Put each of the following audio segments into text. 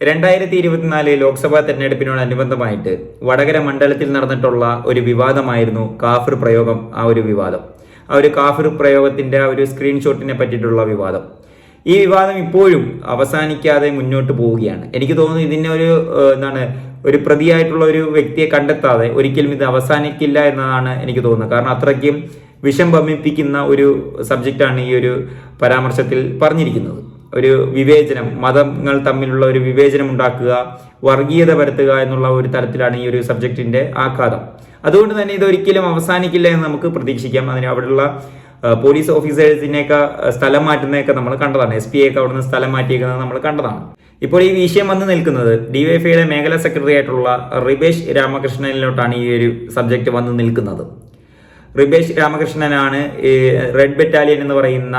രണ്ടായിരത്തി ഇരുപത്തിനാല് ലോക്സഭാ തെരഞ്ഞെടുപ്പിനോടനുബന്ധമായിട്ട് വടകര മണ്ഡലത്തിൽ നടന്നിട്ടുള്ള ഒരു വിവാദമായിരുന്നു കാഫിർ പ്രയോഗം ആ ഒരു വിവാദം. ആ ഒരു കാഫിർ പ്രയോഗത്തിന്റെ ആ ഒരു സ്ക്രീൻഷോട്ടിനെ പറ്റിയിട്ടുള്ള വിവാദം. ഈ വിവാദം ഇപ്പോഴും അവസാനിക്കാതെ മുന്നോട്ട് പോവുകയാണ്. എനിക്ക് തോന്നുന്നു ഇതിനെ ഒരു എന്താണ് ഒരു പ്രതിയായിട്ടുള്ള ഒരു വ്യക്തിയെ കണ്ടെത്താതെ ഒരിക്കലും ഇത് അവസാനിക്കില്ല എന്നതാണ് എനിക്ക് തോന്നുന്നത്. കാരണം അത്രയ്ക്കും വിഷം ഭമിപ്പിക്കുന്ന ഒരു സബ്ജക്റ്റാണ് ഈ ഒരു പരാമർശത്തിൽ പറഞ്ഞിരിക്കുന്നത്. ഒരു വിവേചനം മതങ്ങൾ തമ്മിലുള്ള ഒരു വിവേചനം ഉണ്ടാക്കുക വർഗീയത പരത്തുക എന്നുള്ള ഒരു തരത്തിലാണ് ഈ ഒരു സബ്ജക്റ്റിന്റെ ആഘാതം. അതുകൊണ്ട് തന്നെ ഇതൊരിക്കലും അവസാനിക്കില്ല എന്ന് നമുക്ക് പ്രതീക്ഷിക്കാം. അതിന് അവിടെയുള്ള പോലീസ് ഓഫീസേഴ്സിനെയൊക്കെ സ്ഥലം മാറ്റുന്നതൊക്കെ നമ്മൾ കണ്ടതാണ്. എസ് പി ഒക്കെ അവിടുന്ന് സ്ഥലം മാറ്റിയേക്കുന്നത് നമ്മൾ കണ്ടതാണ്. ഇപ്പോൾ ഈ വിഷയം വന്ന് നിൽക്കുന്നത് ഡിവൈഎഫ്ഐയുടെ മേഖലാ സെക്രട്ടറി ആയിട്ടുള്ള റിബേഷ് രാമകൃഷ്ണനിലോട്ടാണ് ഈ ഒരു സബ്ജക്റ്റ് വന്ന് നിൽക്കുന്നത്. റിബേഷ് രാമകൃഷ്ണനാണ് റെഡ് ബറ്റാലിയൻ എന്ന് പറയുന്ന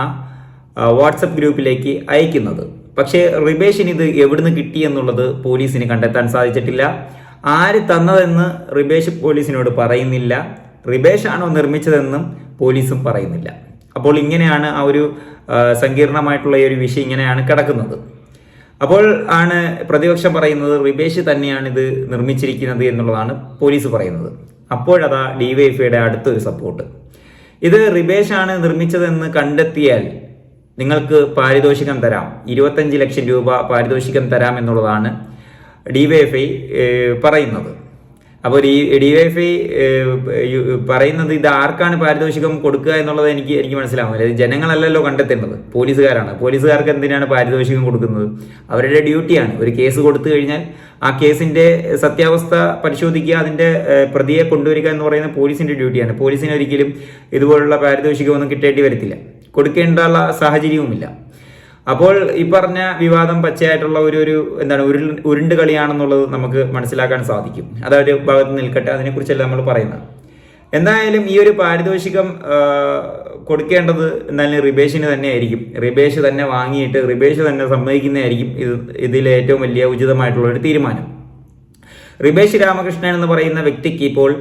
വാട്സപ്പ് ഗ്രൂപ്പിലേക്ക് അയക്കുന്നത്. പക്ഷേ റിബേഷിന് ഇത് എവിടുന്ന് കിട്ടി എന്നുള്ളത് പോലീസിന് കണ്ടെത്താൻ സാധിച്ചിട്ടില്ല. ആര് തന്നതെന്ന് റിബേഷ് പോലീസിനോട് പറയുന്നില്ല. റിബേഷ് ആണോ നിർമ്മിച്ചതെന്നും പോലീസും പറയുന്നില്ല. അപ്പോൾ ഇങ്ങനെയാണ് ആ ഒരു സങ്കീർണമായിട്ടുള്ള ഈ ഒരു വിഷയം ഇങ്ങനെയാണ് കിടക്കുന്നത്. അപ്പോൾ ആണ് പ്രതിപക്ഷം പറയുന്നത് റിബേഷ് തന്നെയാണ് ഇത് നിർമ്മിച്ചിരിക്കുന്നത് എന്നുള്ളതാണ് പോലീസ് പറയുന്നത്. അപ്പോഴതാ ഡിവൈഎഫ്ഐയുടെ അടുത്തൊരു സപ്പോർട്ട്. ഇത് റിബേഷ് ആണ് നിർമ്മിച്ചതെന്ന് കണ്ടെത്തിയാൽ നിങ്ങൾക്ക് പാരിതോഷികം തരാം. ഇരുപത്തഞ്ച് ലക്ഷം രൂപ പാരിതോഷികം തരാം എന്നുള്ളതാണ് ഡി വൈ പറയുന്നത്. അപ്പോൾ ഈ ഐ പറയുന്നത് ഇത് ആർക്കാണ് പാരിതോഷികം കൊടുക്കുക എന്നുള്ളത് എനിക്ക് എനിക്ക് മനസ്സിലാവുന്നില്ല. ഇത് ജനങ്ങളല്ലല്ലോ കണ്ടെത്തേണ്ടത്. പോലീസുകാരാണ്. പോലീസുകാർക്ക് എന്തിനാണ് പാരിതോഷികം കൊടുക്കുന്നത്? അവരുടെ ഡ്യൂട്ടിയാണ്. ഒരു കേസ് കൊടുത്തു കഴിഞ്ഞാൽ ആ കേസിന്റെ സത്യാവസ്ഥ പരിശോധിക്കുക അതിന്റെ പ്രതിയെ കൊണ്ടുവരിക എന്ന് പറയുന്നത് പോലീസിന്റെ ഡ്യൂട്ടിയാണ്. പോലീസിന് ഒരിക്കലും ഇതുപോലുള്ള പാരിതോഷികമൊന്നും കിട്ടേണ്ടി വരത്തില്ല. കൊടുക്കേണ്ട സാഹചര്യവുമില്ല. അപ്പോൾ ഈ പറഞ്ഞ വിവാദം പച്ചയായിട്ടുള്ള ഒരു ഒരു എന്താണ് ഉരുൾ ഉരുണ്ട് കളിയാണെന്നുള്ളത് നമുക്ക് മനസ്സിലാക്കാൻ സാധിക്കും. അതൊരു ഭാഗത്ത് നിൽക്കട്ടെ അതിനെക്കുറിച്ചല്ല നമ്മൾ പറയുന്നത്. എന്തായാലും ഈ ഒരു പാരിതോഷികം കൊടുക്കേണ്ടത് എന്തായാലും റിബേഷിന് തന്നെ ആയിരിക്കും. റിബേഷ് തന്നെ വാങ്ങിയിട്ട് റിബേഷ് തന്നെ സമ്മതിക്കുന്നതായിരിക്കും ഇത് ഇതിലെ ഏറ്റവും വലിയ ഉചിതമായിട്ടുള്ള ഒരു തീരുമാനം. റിബേഷ് രാമകൃഷ്ണൻ എന്ന് പറയുന്ന വ്യക്തിക്ക് ഇപ്പോൾ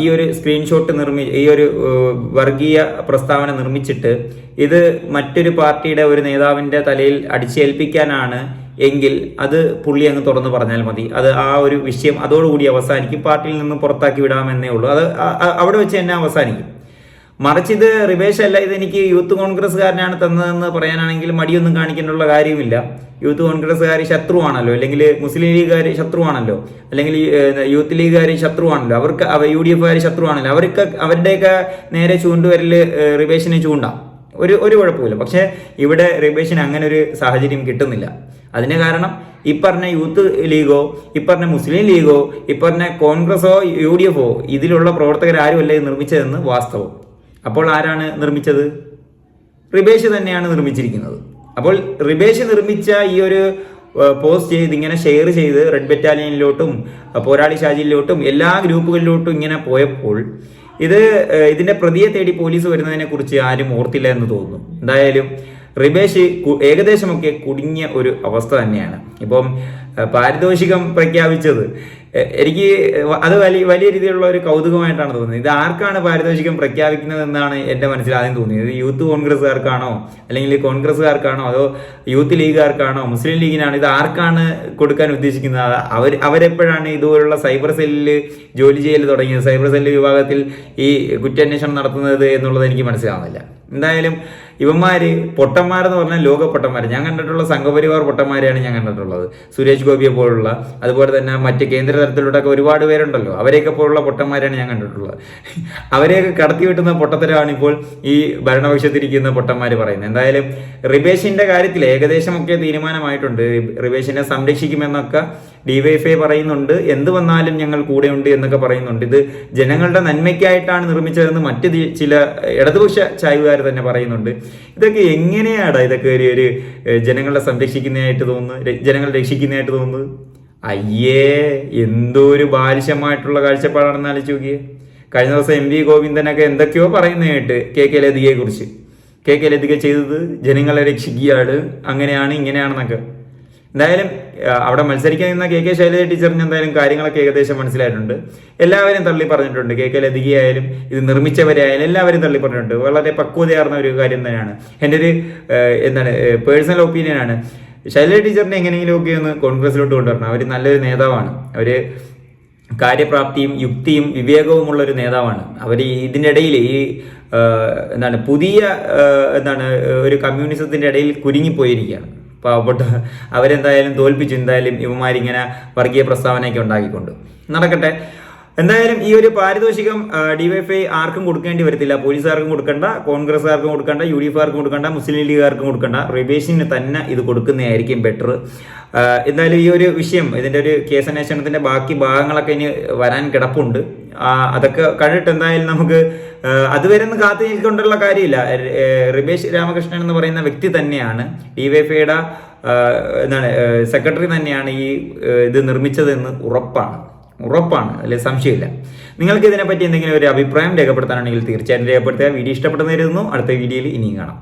ഈ ഒരു സ്ക്രീൻഷോട്ട് നിർമ്മി ഈ ഒരു വർഗീയ പ്രസ്താവന നിർമ്മിച്ചിട്ട് ഇത് മറ്റൊരു പാർട്ടിയുടെ ഒരു നേതാവിന്റെ തലയിൽ അടിച്ചേൽപ്പിക്കാനാണ് എങ്കിൽ അത് പുള്ളി അങ്ങ് തുറന്നു പറഞ്ഞാൽ മതി. അത് ആ ഒരു വിഷയം അതോടുകൂടി അവസാനിക്കും. പാർട്ടിയിൽ നിന്ന് പുറത്താക്കി വിടാമെന്നേ ഉള്ളൂ. അത് അവിടെ വെച്ച് തന്നെ അവസാനിക്കും. മറിച്ച് ഇത് റിവേഷ് അല്ല ഇത് എനിക്ക് യൂത്ത് കോൺഗ്രസ്സുകാരനാണ് തന്നതെന്ന് പറയാനാണെങ്കിൽ മടിയൊന്നും കാണിക്കേണ്ടുള്ള കാര്യമില്ല. യൂത്ത് കോൺഗ്രസ്സുകാർ ശത്രുവാണല്ലോ അല്ലെങ്കിൽ മുസ്ലിം ലീഗുകാർ ശത്രുവാണല്ലോ അല്ലെങ്കിൽ യൂത്ത് ലീഗുകാർ ശത്രുവാണല്ലോ അവർക്ക് അവ യു ഡി എഫുകാർ ശത്രുവാണല്ലോ അവർക്ക് അവരുടെയൊക്കെ നേരെ ചൂണ്ടുവരൽ റിവേഷന് ചൂണ്ട. ഒരു ഒരു കുഴപ്പമില്ല പക്ഷേ ഇവിടെ റിവേഷന് അങ്ങനെ ഒരു സാഹചര്യം കിട്ടുന്നില്ല. അതിന് കാരണം ഈ പറഞ്ഞ യൂത്ത് ലീഗോ ഈ പറഞ്ഞ മുസ്ലിം ലീഗോ ഈ പറഞ്ഞ കോൺഗ്രസോ യു ഡി എഫോ ഇതിലുള്ള പ്രവർത്തകർ ആരുമല്ല നിർമ്മിച്ചതെന്ന് വാസ്തവം. അപ്പോൾ ആരാണ് നിർമ്മിച്ചത്? റിബേഷ് തന്നെയാണ് നിർമ്മിച്ചിരിക്കുന്നത്. അപ്പോൾ റിബേഷ് നിർമ്മിച്ച ഈ ഒരു പോസ്റ്റ് ചെയ്ത് ഇങ്ങനെ ഷെയർ ചെയ്ത് റെഡ് ബറ്റാലിയനിലോട്ടും പോരാളി ഷാജിയിലോട്ടും എല്ലാ ഗ്രൂപ്പുകളിലോട്ടും ഇങ്ങനെ പോയപ്പോൾ ഇത് ഇതിന്റെ പ്രതിയെ തേടി പോലീസ് വരുന്നതിനെ കുറിച്ച് ആരും ഓർത്തില്ല എന്ന് തോന്നുന്നു. എന്തായാലും റിബേഷ് ഏകദേശമൊക്കെ കുടുങ്ങിയ ഒരു അവസ്ഥ തന്നെയാണ്. ഇപ്പം പാരിതോഷികം പ്രഖ്യാപിച്ചത്. എനിക്ക് അത് വലിയ വലിയ രീതിയിലുള്ള ഒരു കൗതുകമായിട്ടാണ് തോന്നുന്നത്. ഇത് ആർക്കാണ് പാരിതോഷികം പ്രഖ്യാപിക്കുന്നത് എന്നാണ് എന്റെ മനസ്സിൽ ആദ്യം തോന്നിയത്. യൂത്ത് കോൺഗ്രസ്സുകാർക്കാണോ അല്ലെങ്കിൽ കോൺഗ്രസ്സുകാർക്കാണോ അതോ യൂത്ത് ലീഗുകാർക്കാണോ മുസ്ലിം ലീഗിനാണ് ഇത് ആർക്കാണ് കൊടുക്കാൻ ഉദ്ദേശിക്കുന്നത്? അവർ അവരെപ്പോഴാണ് ഇതുപോലുള്ള സൈബർ സെല്ലിൽ ജോലി ചെയ്യൽ തുടങ്ങിയത്? സൈബർ സെല്ല് വിഭാഗത്തിൽ ഈ കുറ്റാന്വേഷണം നടത്തുന്നത് എന്നുള്ളത് എനിക്ക് മനസ്സിലാവുന്നില്ല. എന്തായാലും ഇവന്മാര് പൊട്ടന്മാരെന്ന് പറഞ്ഞാൽ ലോക പൊട്ടന്മാർ ഞാൻ കണ്ടിട്ടുള്ള സംഘപരിവാർ പൊട്ടന്മാരെയാണ് ഞാൻ കണ്ടിട്ടുള്ളത്. സുരേഷ് ഗോപിയെ പോലുള്ള അതുപോലെ തന്നെ മറ്റ് കേന്ദ്ര തലത്തിലൂടെയൊക്കെ ഒരുപാട് പേരുണ്ടല്ലോ. അവരെയൊക്കെ പോലുള്ള പൊട്ടന്മാരെയാണ് ഞാൻ കണ്ടിട്ടുള്ളത്. അവരെയൊക്കെ കടത്തി വിട്ടുന്ന പൊട്ടത്തരമാണ് ഇപ്പോൾ ഈ ഭരണപക്ഷത്തിരിക്കുന്ന പൊട്ടന്മാർ പറയുന്നത്. എന്തായാലും റിബേഷിന്റെ കാര്യത്തിൽ ഏകദേശമൊക്കെ തീരുമാനമായിട്ടുണ്ട്. റിബേഷിനെ സംരക്ഷിക്കുമെന്നൊക്കെ ഡിവൈഎഫ്ഐ പറയുന്നുണ്ട് എന്ത് വന്നാലും ഞങ്ങൾ കൂടെയുണ്ട് എന്നൊക്കെ പറയുന്നുണ്ട്. ഇത് ജനങ്ങളുടെ നന്മയ്ക്കായിട്ടാണ് നിർമ്മിച്ചതെന്ന് മറ്റ് ചില ഇടതുപക്ഷ ചായ്വുകാർ തന്നെ പറയുന്നുണ്ട്. ഇതൊക്കെ എങ്ങനെയാണ് ഇതൊക്കെ ഒരു ഒരു ജനങ്ങളെ സംരക്ഷിക്കുന്നതായിട്ട് തോന്നുന്നു ജനങ്ങളെ രക്ഷിക്കുന്നതായിട്ട് തോന്നുന്നു അയ്യേ എന്തോ ഒരു ബാലിശമായിട്ടുള്ള കാഴ്ചപ്പാടാണെന്ന് ആലോചിച്ച് നോക്കിയേ. കഴിഞ്ഞ ദിവസം എം വി ഗോവിന്ദനൊക്കെ എന്തൊക്കെയോ പറയുന്നതായിട്ട് കെ കെ ലതികയെ കുറിച്ച് കെ കെ ലതിക ചെയ്തത് ജനങ്ങളെ രക്ഷിക്കുകയാണ് അങ്ങനെയാണ് ഇങ്ങനെയാണെന്നൊക്കെ. എന്തായാലും അവിടെ മത്സരിക്കാൻ നിന്ന കെ കെ ശൈലജ ടീച്ചറിന് എന്തായാലും കാര്യങ്ങളൊക്കെ ഏകദേശം മനസ്സിലായിട്ടുണ്ട്. എല്ലാവരും തള്ളി പറഞ്ഞിട്ടുണ്ട്. കെ കെ ലതികയായാലും ഇത് നിർമ്മിച്ചവരായാലും എല്ലാവരും തള്ളി പറഞ്ഞിട്ടുണ്ട്. വളരെ പക്വതയാർന്ന ഒരു കാര്യം തന്നെയാണ്. എന്റെ ഒരു എന്താണ് പേഴ്സണൽ ഒപ്പീനിയനാണ് ശൈലജ ടീച്ചറിനെ എങ്ങനെയെങ്കിലുമൊക്കെ ഒന്ന് കോൺഗ്രസിലോട്ട് കൊണ്ടുവരണം. അവർ നല്ലൊരു നേതാവാണ്. അവർ കാര്യപ്രാപ്തിയും യുക്തിയും വിവേകവുമുള്ള ഒരു നേതാവാണ് അവർ ഇതിന്റെ ഇടയിൽ ഈ എന്താണ് പുതിയ എന്താണ് ഒരു കമ്മ്യൂണിസത്തിന്റെ ഇടയിൽ കുരുങ്ങിപ്പോയിരിക്കുകയാണ്. പാവപ്പെട്ട അവരെന്തായാലും തോൽപ്പിച്ചു. എന്തായാലും ഇവന്മാരിങ്ങനെ വർഗീയ പ്രസ്താവനയൊക്കെ ഉണ്ടാക്കിക്കൊണ്ട്. നടക്കട്ടെ. എന്തായാലും ഈ ഒരു പാരിതോഷികം ഡിവൈഫൈ ആർക്കും കൊടുക്കേണ്ടി വരത്തില്ല. പോലീസുകാർക്കും കൊടുക്കണ്ട കോൺഗ്രസ്സുകാർക്കും കൊടുക്കണ്ട യു ഡി എഫുകാർക്കും കൊടുക്കണ്ട മുസ്ലിം ലീഗുകാർക്കും കൊടുക്കണ്ട. റിബേഷിന് തന്നെ ഇത് കൊടുക്കുന്നതായിരിക്കും ബെറ്റർ എന്തായാലും ഈ ഒരു വിഷയം ഇതിന്റെ ഒരു കേസ് അന്വേഷണത്തിന്റെ ബാക്കി ഭാഗങ്ങളൊക്കെ ഇനി വരാൻ കിടപ്പുണ്ട്. അതൊക്കെ കണ്ടിട്ട് എന്തായാലും നമുക്ക് അതുവരെ ഒന്ന് കാത്തു നിൽക്കൊണ്ടുള്ള കാര്യമില്ല. റിബേഷ് രാമകൃഷ്ണൻ എന്ന് പറയുന്ന വ്യക്തി തന്നെയാണ് ഡിവൈഫൈയുടെ എന്താണ് സെക്രട്ടറി തന്നെയാണ് ഈ ഇത് നിർമ്മിച്ചതെന്ന് ഉറപ്പാണ്. ഉറപ്പാണ് അതിൽ സംശയമില്ല. നിങ്ങൾക്ക് ഇതിനെപ്പറ്റി എന്തെങ്കിലും ഒരു അഭിപ്രായം രേഖപ്പെടുത്താനാണെങ്കിൽ തീർച്ചയായിട്ടും രേഖപ്പെടുത്തുക. വീഡിയോ ഇഷ്ടപ്പെട്ടെന്ന് കരുതുന്നു. അടുത്ത വീഡിയോയിൽ ഇനിയും കാണാം.